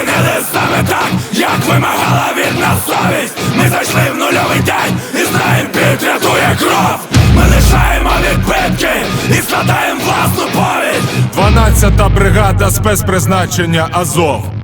чинили саме так, як вимагала від нас совість. Ми зайшли в нульовий день і знаєм під рятує кров. Ми лишаємо відбитки і складаємо власну повість. 12-та бригада спецпризначення Азов.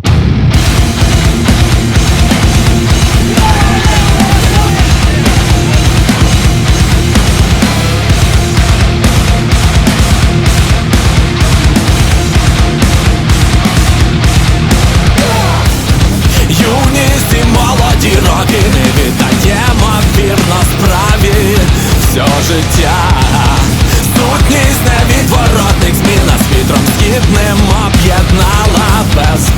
Молоді роки не віддаємо вірно справі. Все життя. Сутність невідворотних зміна з вітром східним об'єднала без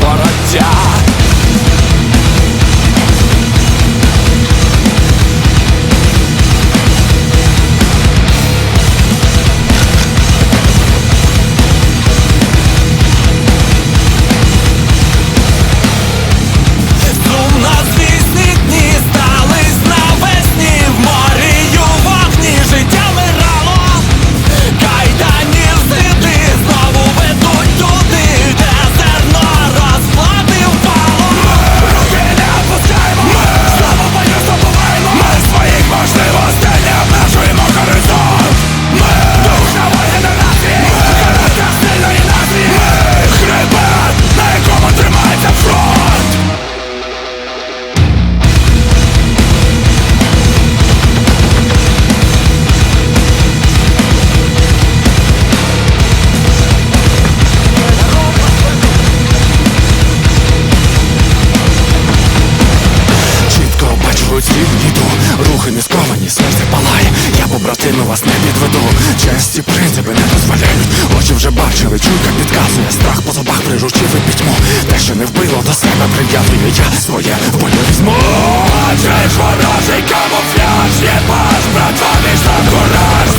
побратими вас не підведу. Честі принципи не дозволяють. Очі вже бачили, чуйка підказує. Страх по зубах прижучив і пітьму. Те, що не вбило до себе прив'язує Я своє в бою візьму Адже ж ворожий камуфляж Є ваш братва між за кураж